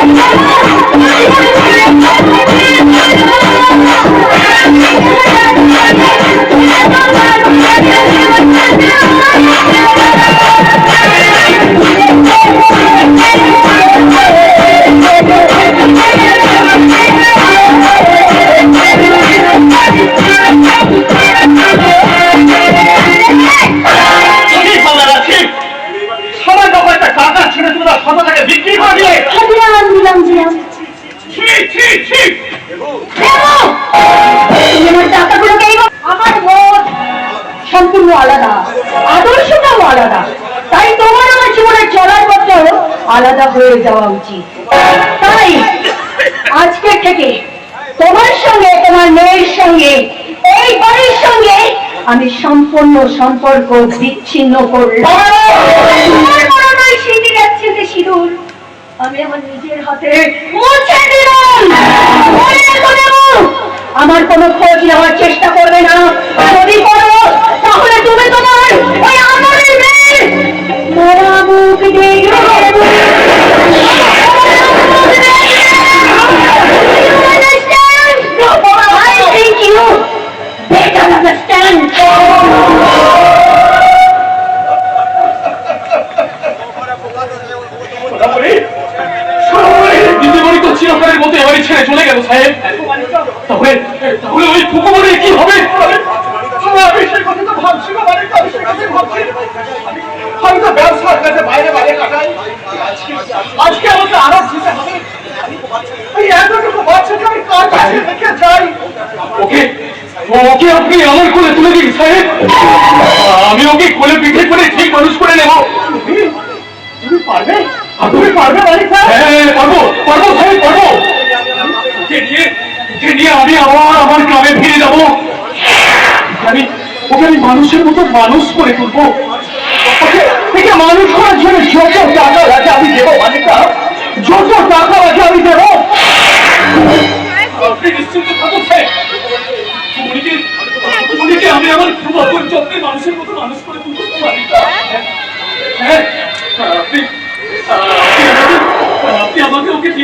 Thank you. সম্পূর্ণ আলাদা, আদর্শটাও আলাদা। তাই তোমার আমার জীবনের চলার পথ আলাদা হয়ে যাওয়া উচিত। তাই আজকে থেকে তোমার সঙ্গে, তোমার মেয়ের সঙ্গে, এই বাড়ির সঙ্গে আমি সম্পূর্ণ সম্পর্ক বিচ্ছিন্ন করলাম। মরণায় সিঁদুর যে সিঁদুর, আমি আমার নিজের হাতে মুছে দিলাম। আমার কোনো খোঁজ নেওয়ার চেষ্টা করবে না। যদি দিদিমণি ছেড়ে চলে গেল, সাহেব। তাহলে তাহলে ওই ফুকুমণির কি হবে? আমি তো ভাবছি মানে তো বাইরে বাইরে আজকে আমাকে আরও দিতে হবে। এই এতটুকু আমি কার কাছে রেখে যাই? ওকে ওকে আপনি আমার কোলে তুলে দিন, সাহেব। আমি ওকে কোলে পিঠে করে ঠিক মানুষ করে নেব। তুমি পারবে? তুমি পারবে মালিক সাহেব হ্যাঁ পারব পারব সাহেব পারব। ওকে নিয়ে ওকে নিয়ে আমি আবার আমার গ্রামে ফিরে যাব? আমি ওকে মানুষের মতো মানুষ করে তুলবো। ওকে, একে মানুষ করার জন্য যত টাকা লাগে আমি দেবো, মালিক যত টাকা লাগে আমি দেবো। আপনি স্যার। উনিকে আমি আমার খুব আপন যত্নে মানুষের মতো মানুষ করে তুলবো, মালিক হ্যাঁ আপনি আপনি আমাকে- আপনি আমাকে ওকে দিন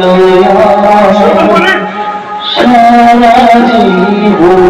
সারা জীবন।